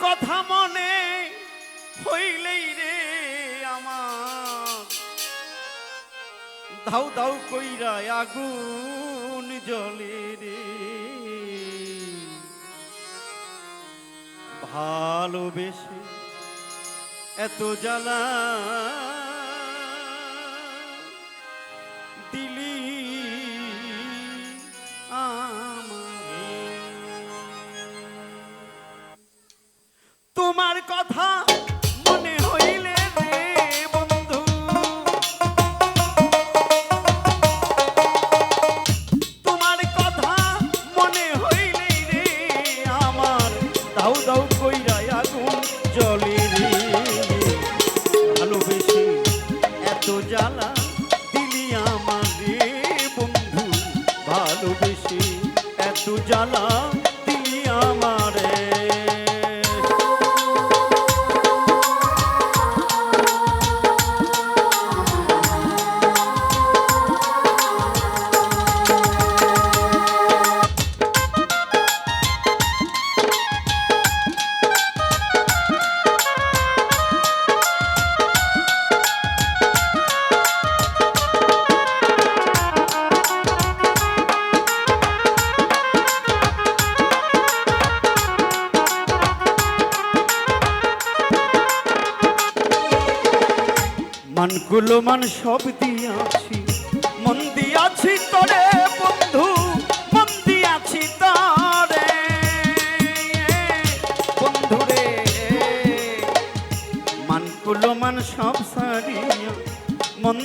কথা মনে হইলেই রে আমার। ধাউ ধাউ কইরা আগুন জলে রে। ভালোবেসে এত জ্বালা মানগুলো মান সব দিয়াছি মন দিয়াছি তরে বন্ধু, মন দিয়াছি তরে। বন্ধু রে, মানগুলো মান সব সারিয়া, মন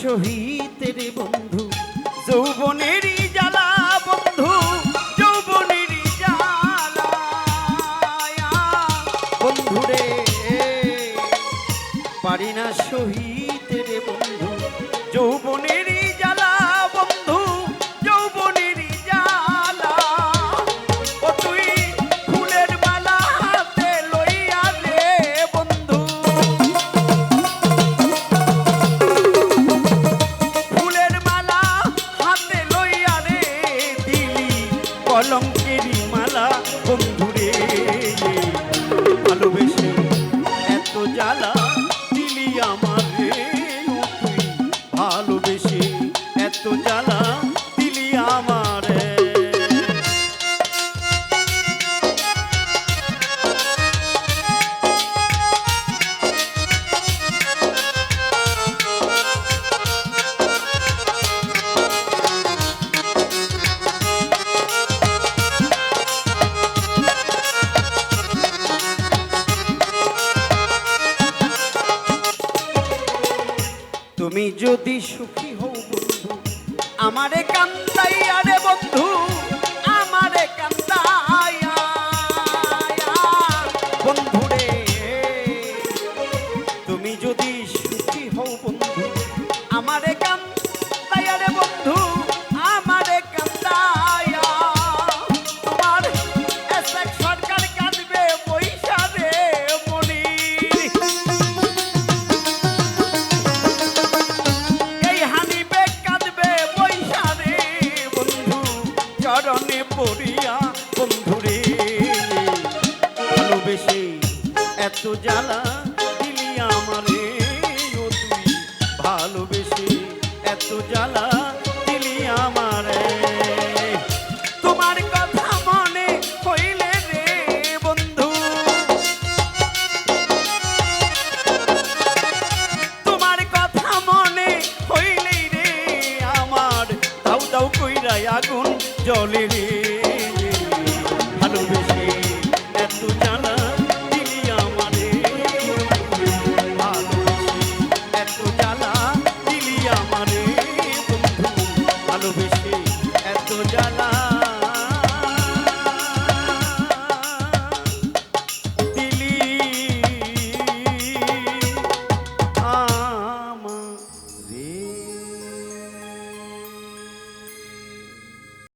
শহীদ বন্ধু যৌবনেরই জ্বালা বন্ধু যৌবনেরই জ্বালা বন্ধু পারি না সহিতের বন্ধু। জ্বালা দিলি আমার। যদি সুখী হও বন্ধু আমারে কান্দ আগুন জলে